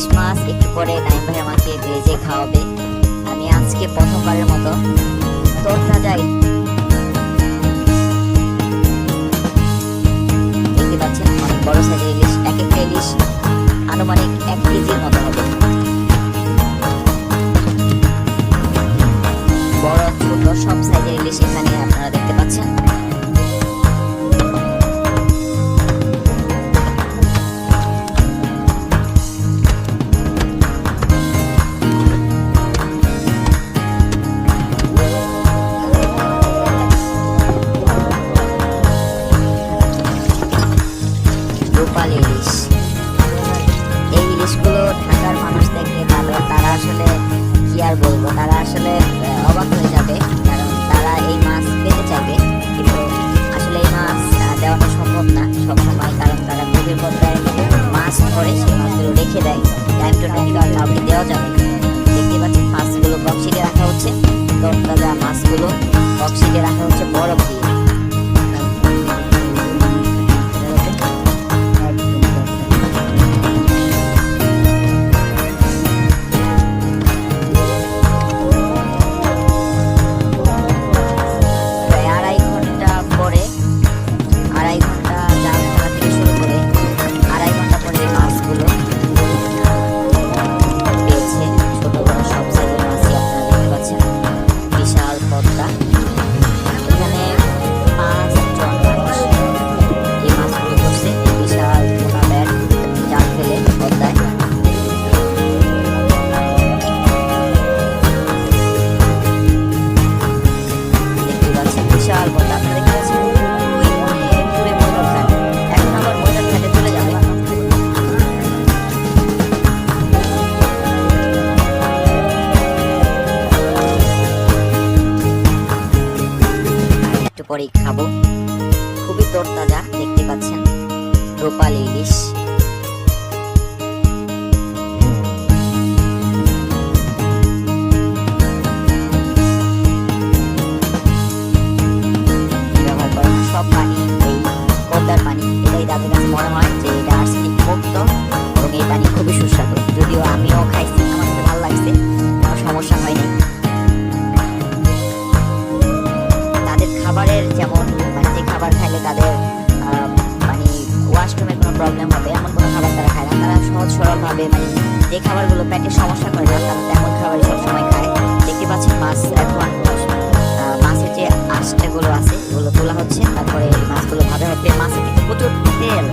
ইলিশ মাছ একটু পরে নাইম ভাই আমাকে ভেজে খাওয়াবে। আমি আজকে প্রথমবারের মতো তরতাজা দেখতে পাচ্ছেন, অনেক বড় সাইজের ইলিশ, এক একটা ইলিশ আনুমানিক এক কেজির মতো হবে। বড় ছোট সব সাইজের ইলিশ এখানে আপনারা দেখতে পাচ্ছেন। রূপালি ইলিশ এই ইলিশগুলো ঢাকার মানুষ দেখলে তাহলে তারা আসলে কি আর বলব, তারা আসলে অবাক হয়ে যাবে, কারণ তারা এই মাছ পেতে চাইবে, কিন্তু আসলে এই মাছ দেওয়াটা সম্ভব না সবসময় কারণ তারা গভীর পর্যায়ে মাছ ধরে সেই মাছগুলো রেখে দেয়। টাইম টু টাইম আর কাউকে দেওয়া যাবে দেখতে পাচ্ছেন, মাছগুলো বক্সিটে রাখা হচ্ছে। তরতাজা মাছগুলো বক্সিটে রাখা হচ্ছে বরফ দিয়ে। পরেই খাব। খুবই তরতাজা, দেখতে পাচ্ছেন। রূপালি ইলিশ। পানি এটাই তাদের কাছে মনে হয় যে এটা আর্সেনিক মুক্ত এবং এই পানি খুবই সুস্বাদু। যদিও আমিও সরলভাবে মানে যে খাবারগুলো পেটের সমস্যা করে না তারা তেমন খাবারই সবসময় খায়। দেখতে পাচ্ছেন মাছ এখন মাছের যে আঁশটাগুলো আছে, এগুলো তোলা হচ্ছে। তারপরে মাছগুলো ভাজা হচ্ছে। মাছে কিন্তু প্রচুর তেল।